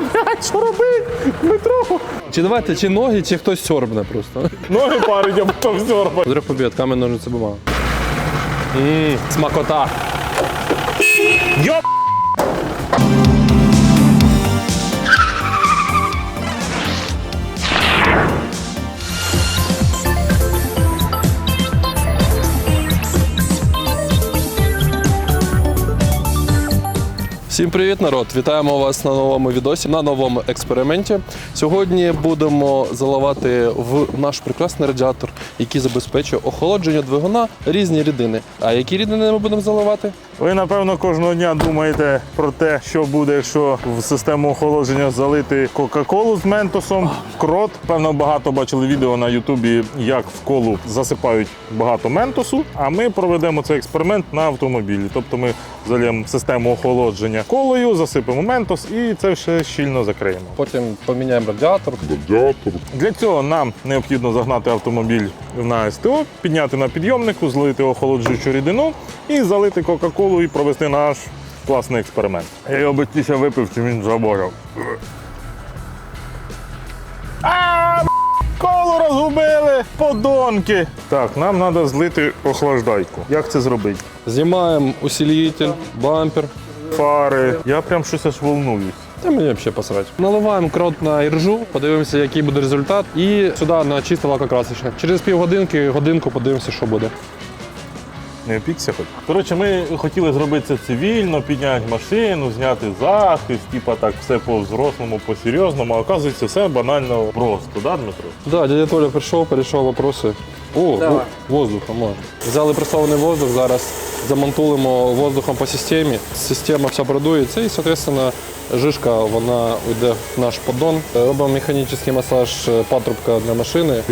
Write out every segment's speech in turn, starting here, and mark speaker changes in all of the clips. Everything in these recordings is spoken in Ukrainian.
Speaker 1: Блядь, що робити? Дмитро!
Speaker 2: Чи давайте, чи ноги, чи хтось сьорбне просто.
Speaker 1: Ноги парить, а потім зерба.
Speaker 2: Зря побід, камінь, ножниці, бумага. Ммм, смакота. Всім привіт, народ! Вітаємо вас на новому відосі, на новому експерименті. Сьогодні будемо заливати в наш прекрасний радіатор, який забезпечує охолодження двигуна різні рідини. А які рідини ми будемо заливати?
Speaker 1: Ви, напевно, кожного дня думаєте про те, що буде, якщо в систему охолодження залити Кока-Колу з ментосом, крот. Певно, багато бачили відео на Ютубі, як в колу засипають багато ментосу. А ми проведемо цей експеримент на автомобілі. Тобто ми залємо систему охолодження колою, засипемо ментос і це все щільно закриємо.
Speaker 2: Потім поміняємо радіатор.
Speaker 1: Для цього нам необхідно загнати автомобіль на СТО, підняти на підйомнику, злити охолоджуючу рідину і залити Кока-Колу і провести наш класний експеримент. Я його випив, чи він заборов. А, б**, колу розгубили! Подонки! Так, нам треба злити охлаждайку. Як це зробити?
Speaker 2: Знімаємо усилитель, бампер.
Speaker 1: Фари. Я прям щось аж волнуюсь.
Speaker 2: Та мені взагалі посрать. Наливаємо крот на іржу, подивимося, який буде результат. І сюди на чисте лакокрасочне. Через півгодинки, годинку подивимося, що буде.
Speaker 1: Не опікся хоч. Коротше, ми хотіли зробити це цивільно, підняти машину, зняти захист, типа так все по-взрослому, по-серйозному. А оказується, все банально просто, да, Дмитро?
Speaker 2: Да, дядя Толя прийшов, порішав вопроси. О, во- воздуха можна. Взяли пресований воздух, зараз замонтуємо воздухом по системі. Система вся продується і, соответственно, жишка вона йде в наш поддон. Робимо механічний масаж е, патрубка для машини.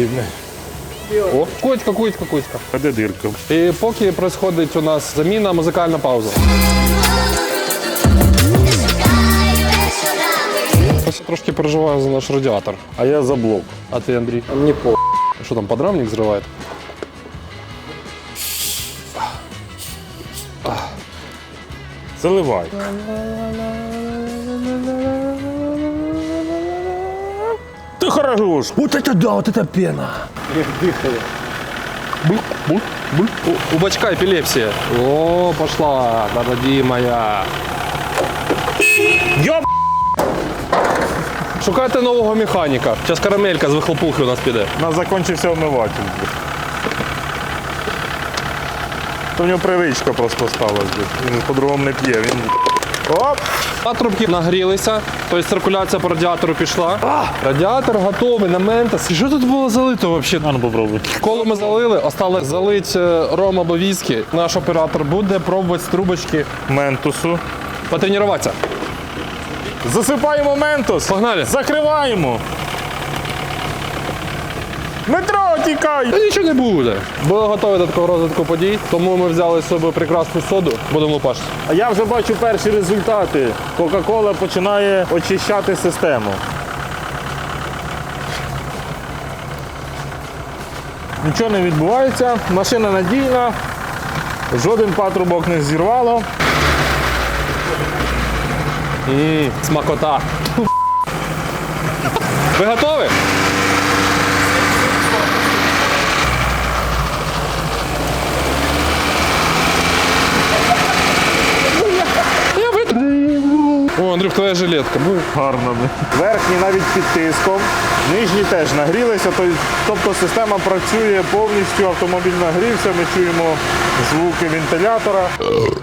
Speaker 2: О, котька, котька, котька.
Speaker 1: А де дирка?
Speaker 2: І поки відбувається у нас заміна, музикальна пауза. Я трошки переживаю за наш радіатор.
Speaker 1: А я за блок.
Speaker 2: А ти, Андрій? Мені по. Що там, подрамник зриває?
Speaker 1: Заливай Ти хорош!
Speaker 2: Вот это да, вот это пена. У, у бачка эпилепсия. О, пошла, родимая.
Speaker 1: Йоп!
Speaker 2: Шукайте нового механіка. Зараз карамелька з вихлопухи у нас піде.
Speaker 1: У нас закончився омиватель. То в нього привичка просто сталася. Він по-другому не п'є. Він... Оп!
Speaker 2: Патрубки нагрілися, тобто циркуляція по радіатору пішла. Радіатор готовий на ментас. І що тут було залито взагалі?
Speaker 1: А ну попробуй.
Speaker 2: Коло ми залили, осталось залити е, ром або віскі. Наш оператор буде пробувати з трубочки
Speaker 1: Ментусу.
Speaker 2: потренуватися.
Speaker 1: Засипаємо ментус.
Speaker 2: Погнали.
Speaker 1: Закриваємо. Метро, тікай!
Speaker 2: Та нічого не буде. Були готові до такого розвитку подій, тому ми взяли з собою прекрасну соду, будемо лупашити.
Speaker 1: А я вже бачу перші результати. Кока-кола починає очищати систему. Нічого не відбувається, машина надійна, жоден патрубок не зірвало.
Speaker 2: Ммм, смакота. Ви готові? Я витримаю. О, Андрюх, твоя жилетка. Ну,
Speaker 1: Гарно. Верхні навіть під тиском, нижні теж нагрілися. Тобто система працює повністю, автомобіль нагрівся, ми чуємо звуки вентилятора.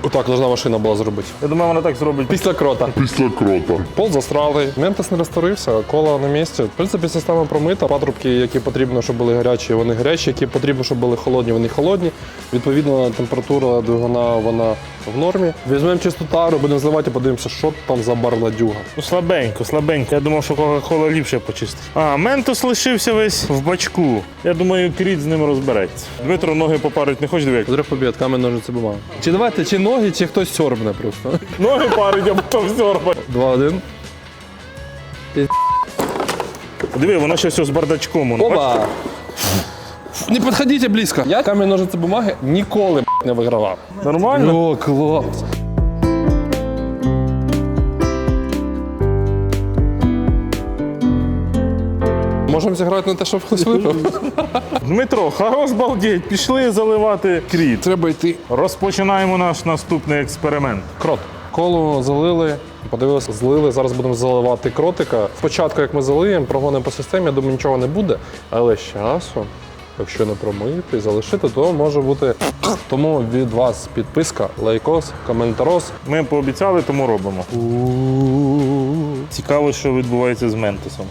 Speaker 2: Отак должна машина була зробити.
Speaker 1: Я думаю, вона так зробить.
Speaker 2: Після крота.
Speaker 3: Після крота.
Speaker 2: Пол застралий, ментос не розтворився, кола на місці. В принципі, система промита. Патрубки, які потрібно, щоб були гарячі, вони гарячі, які потрібно, щоб були холодні, вони холодні. Відповідно, температура двигуна вона в нормі. Візьмемо чисту тару, будемо зливати подивимося, що там за барладюга.
Speaker 1: Ну, слабенько, слабенько. Я думав, що Кока-Кола ліпше почистить. А, ментос лишився весь в бачку. Я думаю, кріт з ним розбереться. Дмитро ноги попарить не хоче диви. як
Speaker 2: Зря побід, камінь ножиці бумага. Чи давайте, чи ноги, чи хтось сьорбне просто.
Speaker 1: Ноги парить, а потім зорбать.
Speaker 2: Два, один.
Speaker 1: Диви, воно ще все з бардачком. воно.
Speaker 2: Оба! Не підходіть близько. Я камінь ножиці бумаги ніколи б, не вигравав.
Speaker 1: Нормально?
Speaker 2: О, клас. Можемо зіграти на те, щоб хтось виграв.
Speaker 1: Дмитро, хорош балдеть, пішли заливати кріт.
Speaker 2: Треба йти.
Speaker 1: Розпочинаємо наш наступний експеримент.
Speaker 2: Крот. Коло залили, подивилися, злили. Зараз будемо заливати кротика. Спочатку, як ми залиємо, прогонимо по системі, я думаю, нічого не буде. Але з часом, якщо не промити і залишити, то може бути. Тому від вас підписка, лайкос, коментарос.
Speaker 1: Ми пообіцяли, тому робимо. Цікаво, що відбувається з ментосом.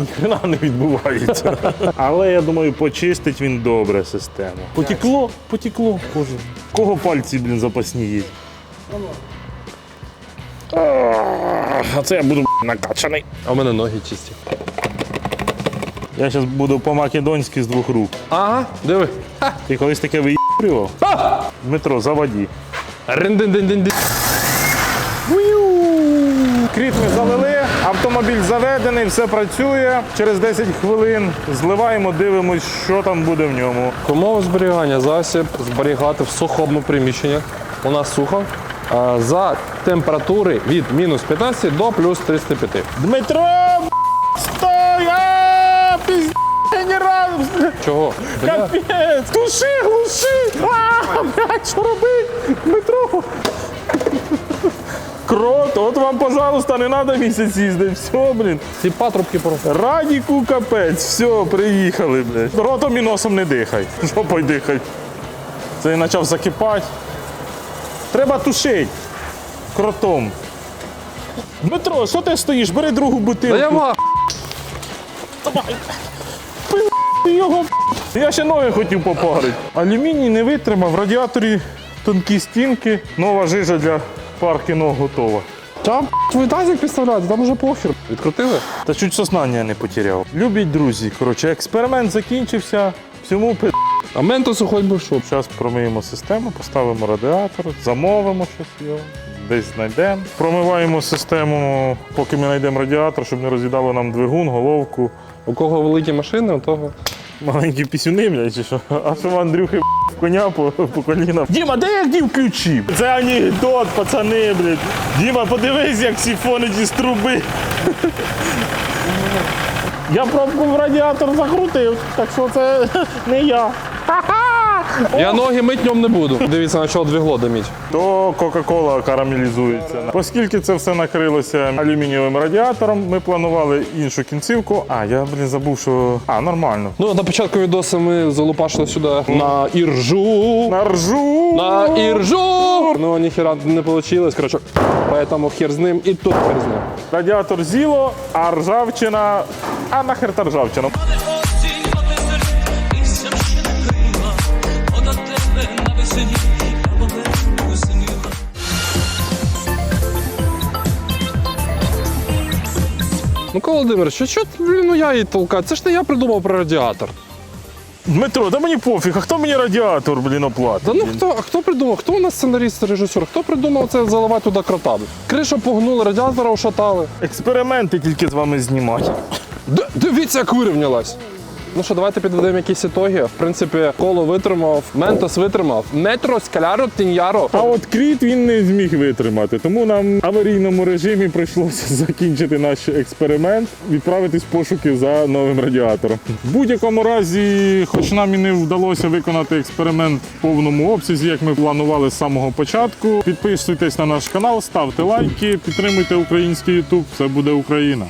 Speaker 1: Ніхрена не відбувається. Але я думаю, почистить він добре систему. Потекло, потекло. Боже. Кого пальці, блін, запасні є? А це я буду накачаний.
Speaker 2: А в мене ноги чисті.
Speaker 1: Я зараз буду по-македонськи з двох рук.
Speaker 2: Ага, диви. Ха!
Speaker 1: Ти колись таке виїбрював? Дмитро, заводі.
Speaker 2: Рин-дин-дин-дин-дин.
Speaker 1: Кріт ми автомобіль заведений, все працює. Через 10 хвилин зливаємо, дивимось, що там буде в ньому.
Speaker 2: Умови зберігання засіб зберігати в сухому приміщенні. У нас сухо. За температури від мінус 15 до плюс 35.
Speaker 1: Дмитро, стой! Пізд... генерал!
Speaker 2: Чого?
Speaker 1: Капець! Туши, глуши! А, блядь, що робити? Дмитро! Крот, от вам, пожалуйста, не треба місяць їздити. Все, блін.
Speaker 2: ці патрубки просто.
Speaker 1: Радіку капець, все, приїхали, блядь. Ротом і носом не дихай. Жопою дихай. Це почав закипати. Треба тушити. Кротом. Дмитро, що ти стоїш? Бери другу бутилку.
Speaker 2: Та я ма.
Speaker 1: Ти його. Я ще ноги хотів попарити. Алюміній не витримав, в радіаторі тонкі стінки, нова жижа для парки ног готова.
Speaker 2: Там твій тазик підставляти, там уже похер. Відкрутили?
Speaker 1: Та чуть сознання не потеряв. Любіть друзі, коротше, експеримент закінчився. Всьому пи.
Speaker 2: А ментосу хоч би що.
Speaker 1: Зараз промиємо систему, поставимо радіатор, замовимо щось його, десь знайдемо. Промиваємо систему, поки ми знайдемо радіатор, щоб не роз'їдало нам двигун, головку.
Speaker 2: У кого великі машини, у того.
Speaker 1: Маленькі пісюни, блядь, чи що? А що в Андрюхи в коня по, по колінам? Діма, де як дів ключі? Це анекдот, пацани, блядь. Діма, подивись, як сіфонить із труби. Я пробку в радіатор закрутив, так що це не я.
Speaker 2: Я ноги мить ньом не буду. Дивіться, на чого двігло диміть.
Speaker 1: То Кока-Кола карамелізується. Оскільки це все накрилося алюмінієвим радіатором, ми планували іншу кінцівку. А, я блін забув, що. А, нормально.
Speaker 2: Ну, на початку відосу ми залупашили сюди на іржу.
Speaker 1: На ржу!
Speaker 2: На іржу! Ну, ніхера не вийшло, коротше. Поэтому хер з ним і тут хер з ним.
Speaker 1: Радіатор зіло, а ржавчина. А нахер та ржавчина.
Speaker 2: Ну, Володимир, що, що блін, ну я її толкаю? Це ж не я придумав про радіатор.
Speaker 1: Дмитро, да мені пофіг, а хто мені радіатор, блін, оплатить?
Speaker 2: Та ну хто, а хто придумав? Хто у нас сценарист, режисер? Хто придумав це заливати туди крота? Кришу погнули, радіатора ушатали.
Speaker 1: Експерименти тільки з вами знімати.
Speaker 2: Д- дивіться, як вирівнялась. Ну що, давайте підведемо якісь ітоги. В принципі, коло витримав, ментос витримав, метро, скаляро, тіньяро.
Speaker 1: А от кріт він не зміг витримати, тому нам в аварійному режимі прийшлося закінчити наш експеримент, відправитись в пошуки за новим радіатором. В будь-якому разі, хоч нам і не вдалося виконати експеримент в повному обсязі, як ми планували з самого початку. Підписуйтесь на наш канал, ставте лайки, підтримуйте український YouTube. Це буде Україна.